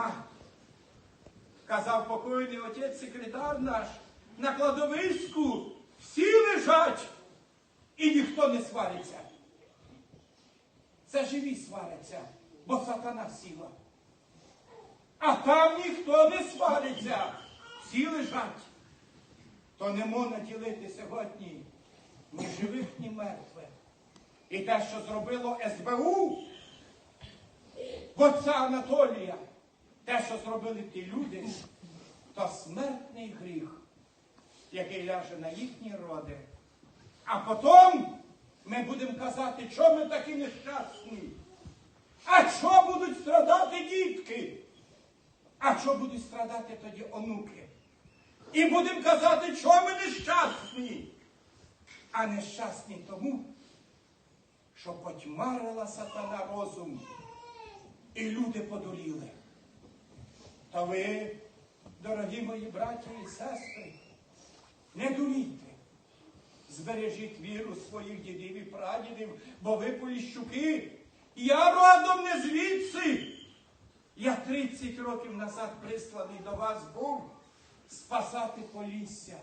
нема. Казав покойний отець секретар наш, на кладовиську всі лежать і ніхто не свариться. Це живі сваряться, бо сатана сіла. А там ніхто не свариться, всі лежать. То не можна ділити сьогодні ні живих, ні мертвих. І те, що зробило СБУ, отця Анатолія, те, що зробили ті люди, то смертний гріх, який ляже на їхні роди. А потім ми будемо казати, що ми такі нещасні. А що будуть страдати дітки? А що будуть страдати тоді онуки? І будемо казати, що ми нещасні. А нещасні тому, що потьмарила сатана розум, і люди подуріли. Та ви, дорогі мої браті і сестри, не дурійте. Збережіть віру своїх дідів і прадідів, бо ви поліщуки. Я родом не звідси. Я 30 років назад присланий до вас був спасати Полісся.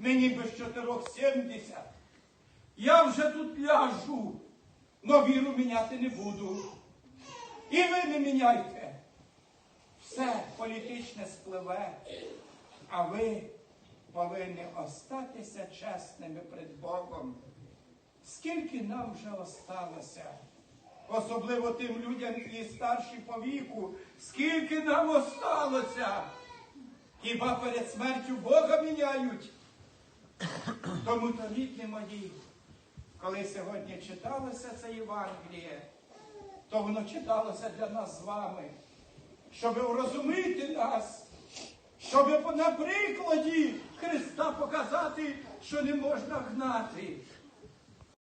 Мені без чотирьох сімдесят. Я вже тут ляжу, но віру міняти не буду. І ви не міняйте. Все політичне спливе, а ви повинні остатися чесними перед Богом. Скільки нам вже осталося? Особливо тим людям, які старші по віку, скільки нам осталося? Хіба перед смертю Бога міняють? Тому то рідні мої, коли сьогодні читалося це Євангеліє, то воно читалося для нас з вами, щоб урозумити нас, щоб на прикладі Христа показати, що не можна гнати,